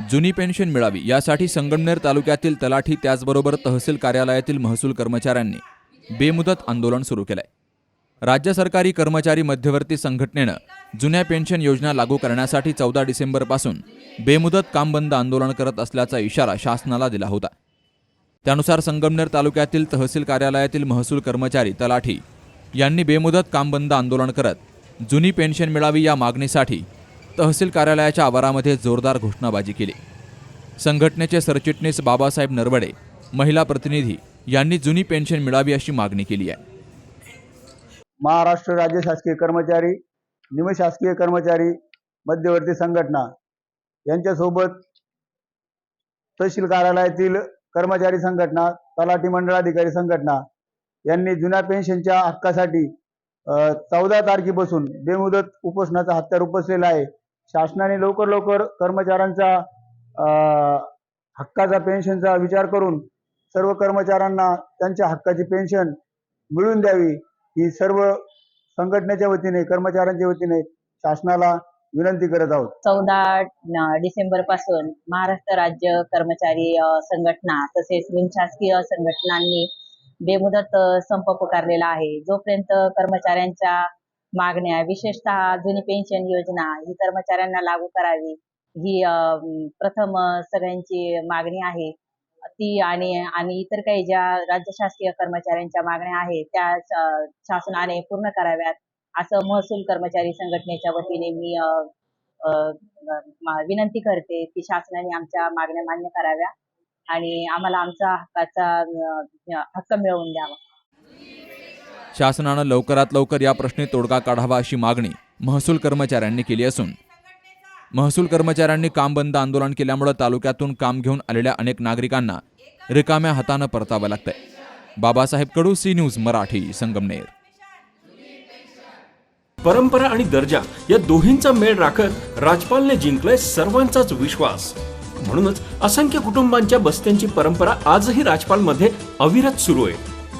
जुनी पेन्शन मिळावी यासाठी संगमनेर तालुक्यातील तलाठी त्याचबरोबर तहसील कार्यालयातील महसूल कर्मचाऱ्यांनी बेमुदत आंदोलन सुरू केलंय. राज्य सरकारी कर्मचारी मध्यवर्ती संघटनेनं जुन्या पेन्शन योजना लागू करण्यासाठी चौदा डिसेंबरपासून बेमुदत काम बंद आंदोलन करत असल्याचा इशारा शासनाला दिला होता. त्यानुसार संगमनेर तालुक्यातील तहसील कार्यालयातील महसूल कर्मचारी तलाठी यांनी बेमुदत काम बंद आंदोलन करत जुनी पेन्शन मिळावी या मागणीसाठी तहसील कार्यालयाच्या आवारामध्ये जोरदार घोषणाबाजी केली. संघटनेचे सरचिटणीस बाबासाहेब नरवडे महिला प्रतिनिधी यांनी जुनी पेन्शन मिळावी अशी मागणी केली आहे. महाराष्ट्र राज्य शासकीय कर्मचारी निमशासकीय कर्मचारी मध्यवर्ती संघटना यांच्यासोबत तहसील कार्यालयातील कर्मचारी संघटना तलाठी मंडळाधिकारी संघटना यांनी जुन्या पेन्शनच्या हक्कासाठी चौदा तारखेपासून बेमुदत उपोषणाचा हत्यार उपसलेला आहे. शासनाने लवकर लवकर कर्मचाऱ्यांचा हक्काचा पेन्शनचा विचार करून सर्व कर्मचाऱ्यांना त्यांच्या हक्काची पेन्शन मिळून द्यावी. ही सर्व संघटनेच्या वतीने कर्मचाऱ्यांच्या वतीने शासनाला विनंती करत आहोत. चौदा डिसेंबरपासून महाराष्ट्र राज्य कर्मचारी संघटना तसेच निमशासकीय संघटनांनी बेमुदत संप पुकारलेला आहे. जोपर्यंत कर्मचाऱ्यांच्या मागण्या विशेषतः जुनी पेन्शन योजना ही कर्मचाऱ्यांना लागू करावी. ही अ, प्रथम सगळ्यांची मागणी आहे. ती आणि आणि इतर काही ज्या राज्य शासकीय कर्मचाऱ्यांच्या मागण्या आहेत त्या शासनाने पूर्ण कराव्यात. असं महसूल कर्मचारी संघटनेच्या वतीने मी अ, विनंती करते की शासनाने आमच्या मागण्या मान्य कराव्या आणि आम्हाला आमचा हक्काचा हक्क मिळवून द्यावा. शासनानं लवकरात लवकर या प्रश्नी तोडगा काढावा अशी मागणी महसूल कर्मचाऱ्यांनी केली असून महसूल कर्मचाऱ्यांनी काम बंद आंदोलन केल्यामुळे तालुक्यातून काम घेऊन आलेल्या अनेक नागरिकांना रिकाम्या हातानं परतावं लागतंय. Babasaheb Kadu C news Marathi Sangamner. परंपरा आणि दर्जा या दोहींचा मेळ राखत राजपालने जिंकलाय सर्वांचाच विश्वास. म्हणूनच असंख्य कुटुंबांच्या बस्त्यांची परंपरा आजही राजपालमध्ये अविरत सुरू आहे.